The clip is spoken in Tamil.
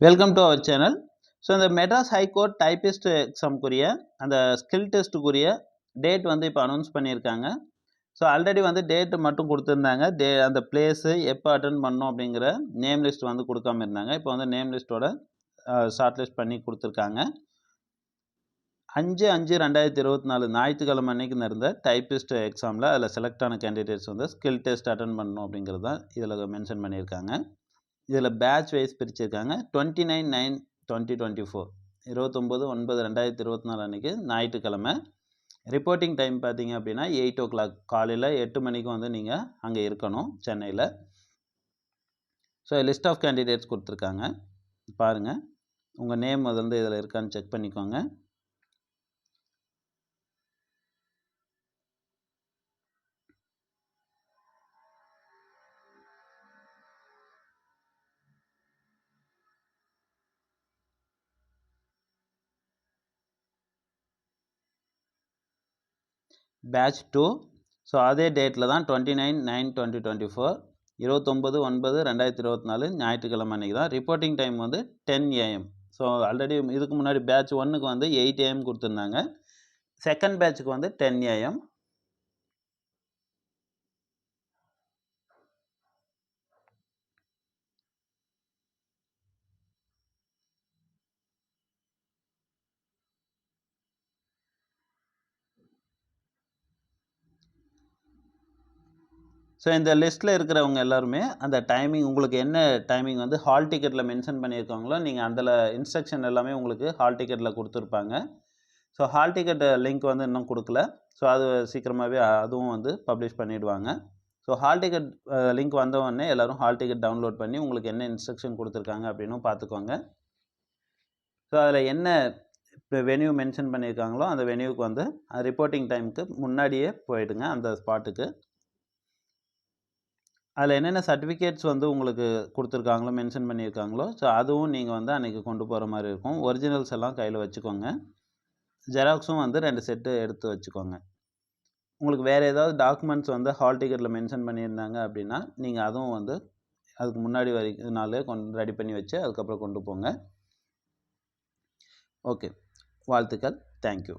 Welcome to our channel so இந்த மெட்ராஸ் ஹைகோர்ட் டைபிஸ்ட் எக்ஸாம்க்குரிய அந்த ஸ்கில் டெஸ்ட்டுக்குரிய டேட் வந்து இப்போ அனௌன்ஸ் பண்ணியிருக்காங்க. ஸோ ஆல்ரெடி வந்து டேட்டு மட்டும் கொடுத்துருந்தாங்க. டே அந்த பிளேஸு எப்போ அட்டன் பண்ணோம் அப்படிங்கிற நேம் லிஸ்ட் வந்து கொடுக்காம இருந்தாங்க. இப்போ வந்து நேம் லிஸ்ட்டோட ஷார்ட் லிஸ்ட் பண்ணி கொடுத்துருக்காங்க. அஞ்சு அஞ்சு ரெண்டாயிரத்தி இருபத்தி நாலு ஞாயிற்றுக்கிழமை அன்னைக்கு நடந்த டைபிஸ்ட் எக்ஸாமில் அதில் செலக்ட் ஆன கேண்டிடேட்ஸ் வந்து ஸ்கில் டெஸ்ட் அட்டன் பண்ணணும் அப்படிங்கிறது தான் இதில் மென்ஷன் பண்ணியிருக்காங்க. இதில் பேட்ச் வைஸ் பிரிச்சிருக்காங்க. Twenty nine nine twenty twenty four இருபத்தொம்போது ஒன்பது ரெண்டாயிரத்தி இருபத்தி நாலு அன்றைக்கி ஞாயிற்றுக்கிழமை. ரிப்போர்ட்டிங் டைம் பார்த்தீங்க அப்படின்னா எயிட் ஓ கிளாக் காலையில் எட்டு மணிக்கு வந்து நீங்கள் அங்கே இருக்கணும் சென்னையில். ஸோ லிஸ்ட் ஆஃப் கேண்டிடேட்ஸ் கொடுத்துருக்காங்க. பாருங்கள் உங்கள் நேம் வந்து இதில் இருக்கான்னு செக் பண்ணிக்கோங்க. பேட்ச் டூ ஸோ அதே டேட்டில் தான் twenty nine nine twenty twenty four இருபத்தொம்பது ஒன்பது ரெண்டாயிரத்தி இருபத்தி நாலு ஞாயிற்றுக்கிழமை அன்றைக்கி தான் ரிப்போர்ட்டிங் டைம் வந்து டென் ஏஎம் ஸோ ஆல்ரெடி இதுக்கு முன்னாடி பேட்ச் ஒன்றுக்கு வந்து எயிட் ஏஎம் கொடுத்துருந்தாங்க. செகண்ட் பேட்சுக்கு வந்து டென் ஏஎம் ஸோ இந்த லிஸ்ட்டில் இருக்கிறவங்க எல்லாருமே அந்த டைமிங் உங்களுக்கு என்ன டைமிங் வந்து ஹால் டிக்கெட்டில் மென்ஷன் பண்ணியிருக்காங்களோ நீங்கள் அதில் இன்ஸ்ட்ரக்ஷன் எல்லாமே உங்களுக்கு ஹால் டிக்கெட்டில் கொடுத்துருப்பாங்க. ஸோ ஹால் டிக்கெட் லிங்க் வந்து இன்னும் கொடுக்கல. ஸோ அது சீக்கிரமாகவே அதுவும் வந்து பப்ளிஷ் பண்ணிவிடுவாங்க ஸோ ஹால் டிக்கெட் லிங்க் வந்தவொடனே எல்லோரும் ஹால் டிக்கெட் டவுன்லோட் பண்ணி உங்களுக்கு என்ன இன்ஸ்ட்ரக்ஷன் கொடுத்துருக்காங்க அப்படின்னு பார்த்துக்கோங்க. ஸோ அதில் என்ன இப்போ வென்யூ மென்ஷன் பண்ணியிருக்காங்களோ அந்த வென்யூக்கு வந்து ரிப்போர்ட்டிங் டைமுக்கு முன்னாடியே போயிடுங்க அந்த ஸ்பாட்டுக்கு அதில் என்னென்ன சர்டிஃபிகேட்ஸ் வந்து உங்களுக்கு கொடுத்துருக்காங்களோ மென்ஷன் பண்ணியிருக்காங்களோ ஸோ அதுவும் நீங்கள் வந்து அன்றைக்கி கொண்டு போகிற மாதிரி இருக்கும். ஒரிஜினல்ஸ் எல்லாம் கையில் வச்சுக்கோங்க. ஜெராக்ஸும் வந்து ரெண்டு செட்டு எடுத்து வச்சுக்கோங்க. உங்களுக்கு வேறு ஏதாவது டாக்குமெண்ட்ஸ் வந்து ஹால் டிக்கெட்டில் மென்ஷன் பண்ணியிருந்தாங்க அப்படின்னா நீங்கள் அதுவும் வந்து அதுக்கு முன்னாடி வரைக்கும் நாளே கொண்டு ரெடி பண்ணி வச்சு அதுக்கப்புறம் கொண்டு போங்க. ஓகே வாழ்த்துக்கள். தேங்க்யூ